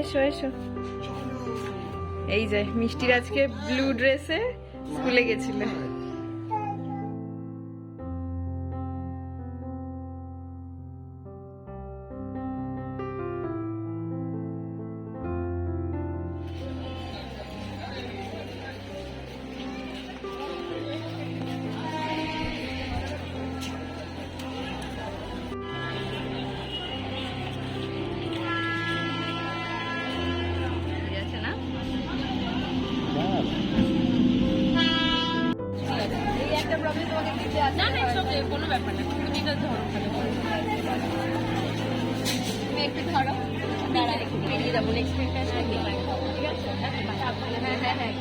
এসো এসো। এই যে মিষ্টির আজকে ব্লু ড্রেসে স্কুলে গেছিলে। প্রবলেম তোমাকে দিতে আছে না না সব কোনো ব্যাপার না তুমি তো ধরো তুমি একটু ধরো। দাঁড়া বেরিয়ে যাব নেক্সট মিনিটটা ঠিক আছে? হ্যাঁ হ্যাঁ হ্যাঁ।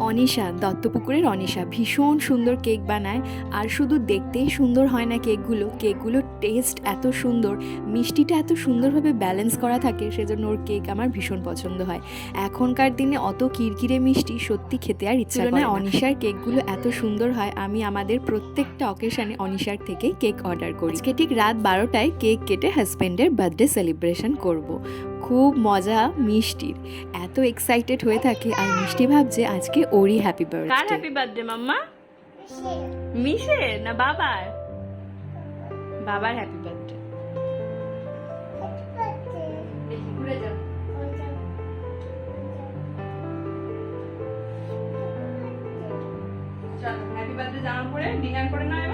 অনিশা দত্তপুকুরের অনিশা। ভীষণ সুন্দর কেক বানায়। আর শুধু দেখতেই সুন্দর হয় না কেকগুলো। কেকগুলোর টেস্ট এত সুন্দর। মিষ্টিটা এত সুন্দরভাবে ব্যালেন্স করা থাকে সেজন্য ওর কেক আমার ভীষণ পছন্দ হয়। এখনকার দিনে অত কিরকিরে মিষ্টি সত্যি খেতে আর ইচ্ছা করে না। অনিশার কেকগুলো এত সুন্দর হয় আমি আমাদের প্রত্যেকটা অকেশনে অনিশার থেকে কেক অর্ডার করি। আজকে ঠিক রাত বারোটায় কেক কেটে হাজব্যান্ডের বার্থডে সেলিব্রেশন করব। খুব মজা মিষ্টির এত এক্সাইটেড হয়ে থাকে আর মিষ্টি ভাবছে আজকে ওরই হ্যাপি বার্থডে কার হ্যাপি বার্থডে মাম্মা? মিশের না বাবার? বাবার হ্যাপি বার্থডে হ্যাপি বার্থডে জামা পরে ডিনার করে নাও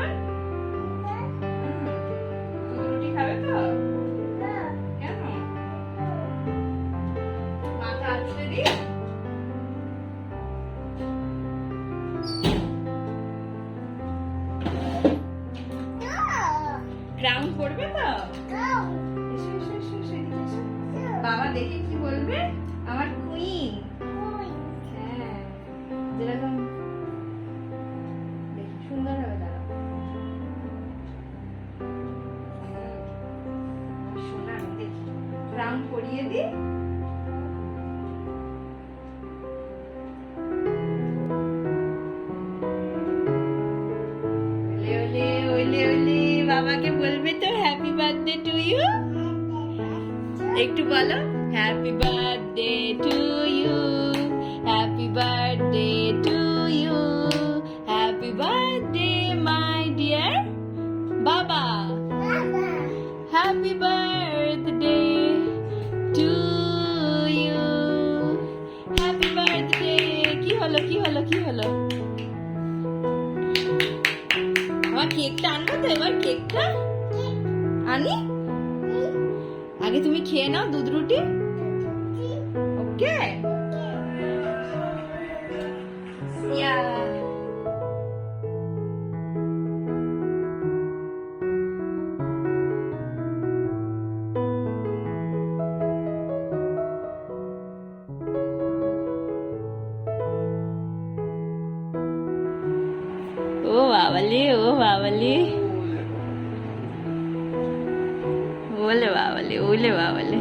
একটু বলো। Happy birthday to you happy birthday to you happy birthday my dear বাবা happy birthday to you happy birthday কি হলো কি হলো কি হলো? আমার কেকটা আনব তো এবার কেকটা আনি? আগে তুমি খেয়ে নাও দুধ রুটি ওকে ও বাবালি ও বাবালি বাবালি ওলে বাবালি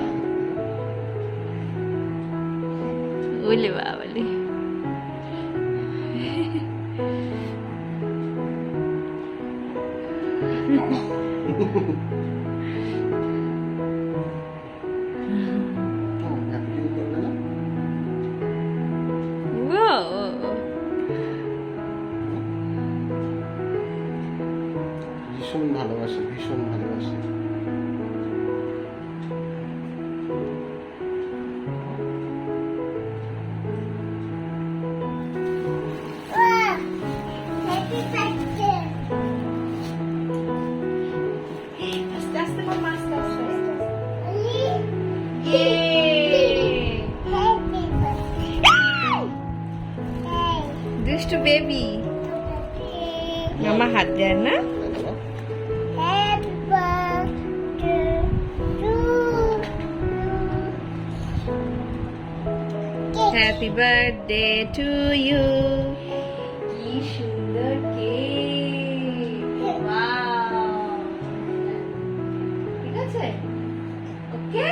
ওলে বাবালি ও হাত দেয় না হ্যাপি বার্থডে টু ইউ কি সুন্দর কেক ঠিক আছে ওকে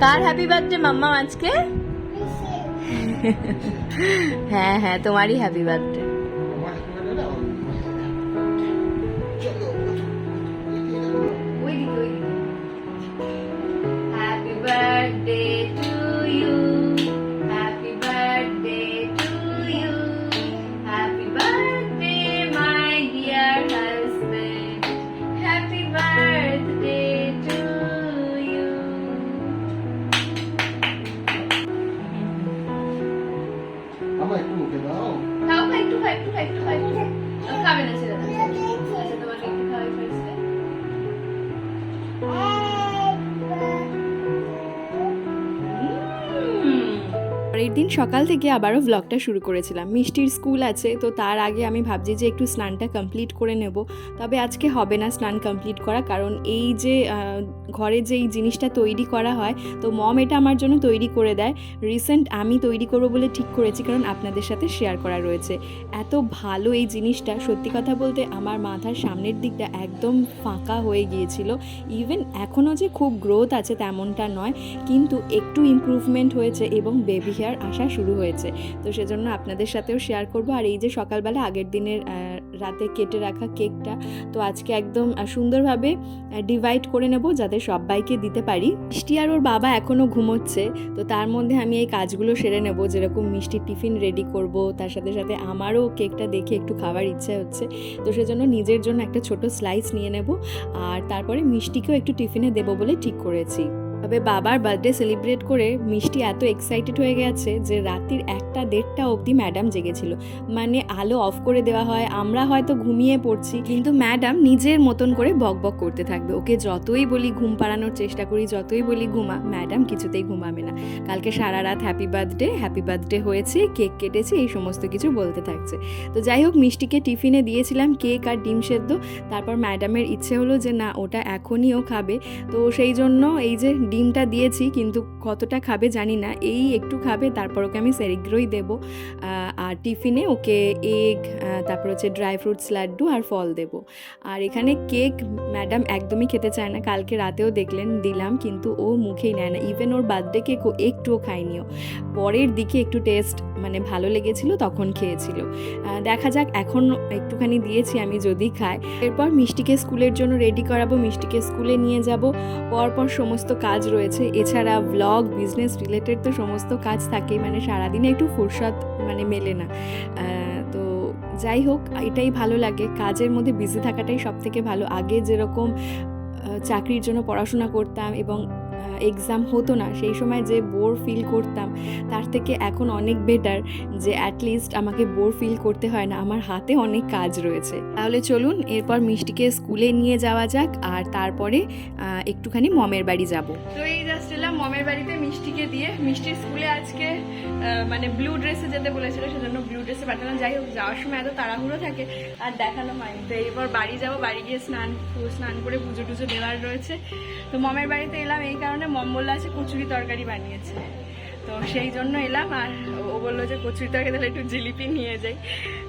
কার হ্যাপি বার্থডে মাম্মা আজকে হ্যাঁ হ্যাঁ তোমারই হ্যাপি বার্থডে পরের দিন সকাল থেকে আবারও ব্লগটা শুরু করেছিলাম। মিষ্টির স্কুল আছে, তো তার আগে আমি ভাবছি যে একটু স্নানটা কমপ্লিট করে নেব। তবে আজকে হবে না স্নান কমপ্লিট করা, কারণ এই যে ঘরে যে এই জিনিসটা তৈরি করা হয়, তো মম এটা আমার জন্য তৈরি করে দেয়। রিসেন্ট আমি তৈরি করব বলে ঠিক করেছি, কারণ আপনাদের সাথে শেয়ার করা রয়েছে। এত ভালো এই জিনিসটা, সত্যি কথা বলতে আমার মাথার সামনের দিকটা একদম ফাঁকা হয়ে গিয়েছিল। ইভেন এখনও যে খুব গ্রোথ আছে তেমনটা নয়, কিন্তু একটু ইমপ্রুভমেন্ট হয়েছে এবং বেবি হেয়ার আসা শুরু হয়েছে। তো সেজন্য আপনাদের সাথেও শেয়ার করব। আর এই যে সকালবেলা আগের দিনের রাতে কেটে রাখা কেকটা। তো আজকে একদম সুন্দরভাবে ডিভাইড করে নেব যাতে সবাইকে দিতে পারি। মিষ্টি আর ওর বাবা এখনও ঘুমোচ্ছে, তো তার মধ্যে আমি এই কাজগুলো সেরে নেব। যেরকম মিষ্টির টিফিন রেডি করব, তার সাথে সাথে আমারও কেকটা দেখে একটু খাবার ইচ্ছা হচ্ছে। তো সেজন্য নিজের জন্য একটা ছোট স্লাইস নিয়ে নেব, আর তারপরে মিষ্টিকেও একটু টিফিনে দেবো বলে ঠিক করেছি। তবে বাবার বার্থডে সেলিব্রেট করে মিষ্টি এত এক্সাইটেড হয়ে গেছে যে রাত্রির একটা দেড়টা অবধি ম্যাডাম জেগেছিল। মানে আলো অফ করে দেওয়া হয়, আমরা হয়তো ঘুমিয়ে পড়ছি। কিন্তু ম্যাডাম নিজের মতন করে বক বক করতে থাকবে। ওকে যতই বলি ঘুম পাড়ানোর চেষ্টা করি, যতই বলি ঘুমা ম্যাডাম কিছুতেই ঘুমাবে না। কালকে সারা রাত হ্যাপি বার্থডে হ্যাপি বার্থডে হয়েছে কেক কেটেছে, এই সমস্ত কিছু বলতে থাকছে। তো যাই হোক, মিষ্টিকে টিফিনে দিয়েছিলাম কেক আর ডিম সেদ্ধ। তারপর ম্যাডামের ইচ্ছে হলো যে না, ওটা এখনই ও খাবে। তো সেই জন্য এই যে ডিমটা দিয়েছি, কিন্তু কতটা খাবে জানি না। এই একটু খাবে, তারপর ওকে আমি সেরিগ্রোই দেবো। আর টিফিনে ওকে এগ তারপর হচ্ছে ড্রাই ফ্রুটস, লাড্ডু আর ফল দেব। আর এখানে কেক ম্যাডাম একদমই খেতে চায় না। কালকে রাতেও দেখলেন, দিলাম, কিন্তু ও মুখেই নেয় না। ইভেন ওর বার্থডে কেকও একটুও খায়নিও পরের দিকে একটু টেস্ট মানে ভালো লেগেছিল, তখন খেয়েছিল। দেখা যাক, এখন একটুখানি দিয়েছি আমি যদি খাই এরপর মিষ্টিকে স্কুলের জন্য রেডি করাবো, মিষ্টিকে স্কুলে নিয়ে যাব। পরপর সমস্ত কাজ রয়েছে। এছাড়া ব্লগ বিজনেস রিলেটেড তো সমস্ত কাজ থাকে মানে সারাদিনে একটু ফুরসত মানে মেলে না। তো যাই হোক, এটাই ভালো লাগে। কাজের মধ্যে বিজি থাকাটাই সব থেকে ভালো। আগে যেরকম চাকরির জন্য পড়াশোনা করতাম এবং এক্সাম হতো না, সেই সময় যে বোর ফিল করতাম, তার থেকে এখন অনেক বেটার যে অ্যাটলিস্ট আমাকে বোর ফিল করতে হয় না, আমার হাতে অনেক কাজ রয়েছে। তাহলে চলুন, এরপর মিষ্টিকে স্কুলে নিয়ে যাওয়া যাক, আর তারপরে একটুখানি মমের বাড়ি যাব। তো এই জাস্ট এলাম মমের বাড়িতে মিষ্টিকে দিয়ে মিষ্টির স্কুলে আজকে মানে ব্লু ড্রেসে যেতে বলেছিল, সেজন্য ব্লু ড্রেসে পাঠালাম। যাই হোক, যাওয়ার সময় এত তাড়াহুড়ো থাকে, আর দেখানো হয়নি তো এরপর বাড়ি যাব, বাড়ি গিয়ে স্নান স্নান করে পুজো টুজো দেওয়ার রয়েছে। তো মমের বাড়িতে এলাম এই কারণে মম বলল আছে কচুরি তরকারি বানিয়েছে। তো সেই জন্য এলাম আর ও বলল যে কচুরি তরকারি তাহলে একটু জিলিপি নিয়ে যাই।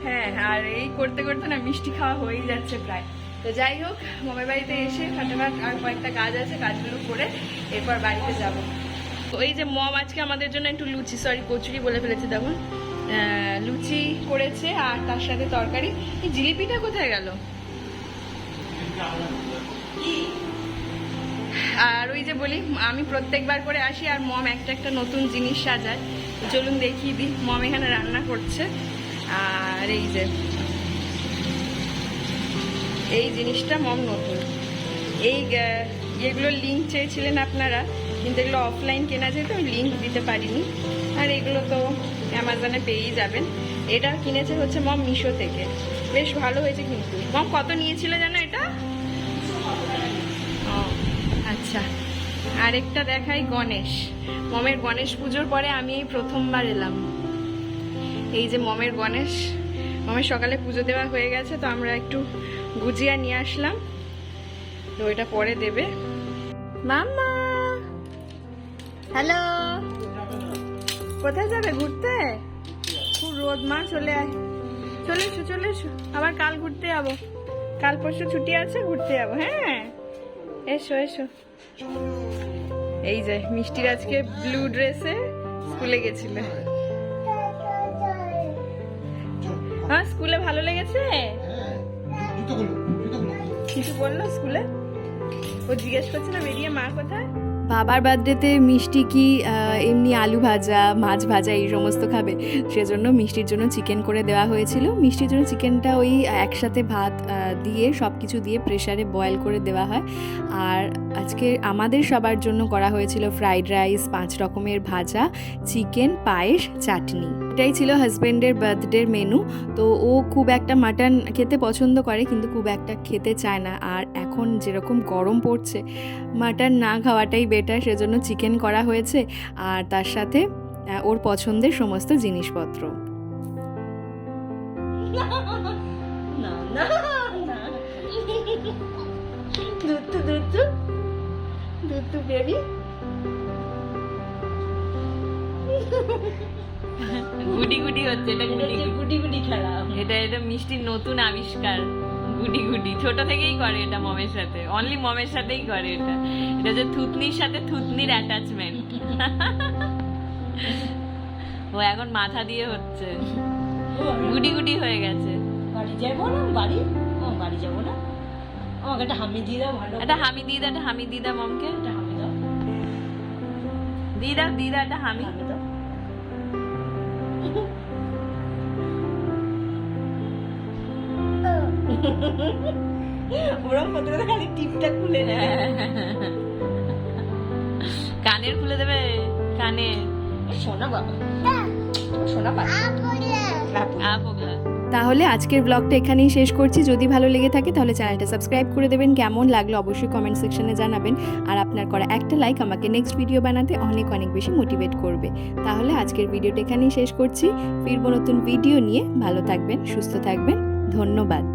হ্যাঁ আর এই করতে করতে না মিষ্টি খাওয়া হয়েই যাচ্ছে প্রায়। তো যাই হোক মমের বাড়িতে এসে ফাটাফাট আর কয়েকটা কাজ আছে কাজগুলো করে এরপর বাড়িতে যাব। তো এই যে মম আজকে আমাদের জন্য একটু লুচি সরি কচুরি বলে ফেলেছে দেখুন। লুচি করেছে আর তার সাথে তরকারি। এই জিলিপিটা কোথায় গেল? আর ওই যে বলি, আমি প্রত্যেকবার করে আসি আর মম একটা একটা নতুন জিনিস সাজায়। চলুন দেখিয়ে দিই, মম এখানে রান্না করছে। আর এই যে, এই জিনিসটা মম নতুন। এই এগুলো লিঙ্ক চেয়েছিলেন আপনারা, কিন্তু এগুলো অফলাইন কেনা যেহেতু আমি লিঙ্ক দিতে পারিনি। আর এগুলো তো অ্যামাজনে পেয়েই যাবেন। এটা কিনেছে হচ্ছে মম মিশো থেকে। বেশ ভালো হয়েছে কিন্তু। মম কত নিয়েছিল জানো এটা? আচ্ছা আরেকটা দেখাই গণেশ। মমের গণেশ পুজোর পরে আমি এই প্রথমবার এলাম। এই যে মমের গণেশ, মমের সকালে পুজো দেওয়া হয়ে গেছে, তো আমরা একটু গুজিয়া নিয়ে আসলাম। তো ওইটা পরে দেবে। মাম্মা! হ্যালো! কোথায় যাবে ঘুরতে? খুব রোদ মা, চলে আয়। চলে এসো চলে এসো। আবার কাল ঘুরতে যাব। কাল পরশু ছুটি আছে, ঘুরতে যাব হ্যাঁ? এসো এসো। এই যে মিষ্টির আজকে ব্লু ড্রেসে স্কুলে গেছিল। হ্যাঁ স্কুলে ভালো লেগেছে? কিছু বলল স্কুলে? ও জিজ্ঞেস করছিল বেরিয়ে মা কোথায়? বাবার বার্থডেতে মিষ্টি কি এমনি আলু ভাজা, মাছ ভাজা এই সমস্ত খাবে? সেজন্য মিষ্টির জন্য চিকেন করে দেওয়া হয়েছিল। মিষ্টির জন্য চিকেনটা ওই একসাথে ভাত দিয়ে সব কিছু দিয়ে প্রেশারে বয়েল করে দেওয়া হয়। আর আজকে আমাদের সবার জন্য করা হয়েছিল ফ্রাইড রাইস পাঁচ রকমের ভাজা চিকেন পায়েস, চাটনি। এটাই ছিল হাজব্যান্ডের বার্থডের মেনু তো ও খুব একটা মাটন খেতে পছন্দ করে কিন্তু খুব একটা খেতে চায় না আর এখন যেরকম গরম পড়ছে মাটন না খাওয়াটাই বেটার সেজন্য চিকেন করা হয়েছে আর তার সাথে ওর পছন্দের সমস্ত জিনিসপত্র দুত্তু দুত্তু গুডি গুডি হচ্ছে এটা গুডি গুডি গুডি খেলা। এটা এটা মিষ্টির নতুন আবিষ্কার গুডি গুডি ছোট থেকেই করে এটা মমের সাথে। অনলি মমের সাথেই করে এটা। এটা যে থুতনির সাথে থুতনির অ্যাটাচমেন্ট ও এখন মাথা দিয়ে হচ্ছে। গুডি গুডি হয়ে গেছে। বাড়ি যাব না? বাড়ি? ও বাড়ি যাব না? আমাকে একটা হামি দিয়ে দাও ভালো একটা হামি দিয়ে দাও একটা হামি দিয়ে দাও মমকে। একটা হামি দাও। দিয়ে দাও দিয়ে দাও একটা হামি। করতে করতে খালি টিপটা খুলে নেয়। কানের খুলে দেবে কানে। সোনা বাবা। সোনা বাবা? তাহলে আজকের ব্লগটা এখানেই শেষ করছি। যদি ভালো লেগে থাকে তাহলে চ্যানেলটা সাবস্ক্রাইব করে দেবেন। কেমন লাগল অবশ্যই কমেন্ট সেকশনে জানাবেন। আর আপনার করা একটা লাইক আমাকে নেক্সট ভিডিও বানাতে অনেক অনেক বেশি মোটিভেট করবে। তাহলে আজকের ভিডিওটা এখানেই শেষ করছি। ফিরবো নতুন ভিডিও নিয়ে। ভালো থাকবেন সুস্থ থাকবেন। ধন্যবাদ।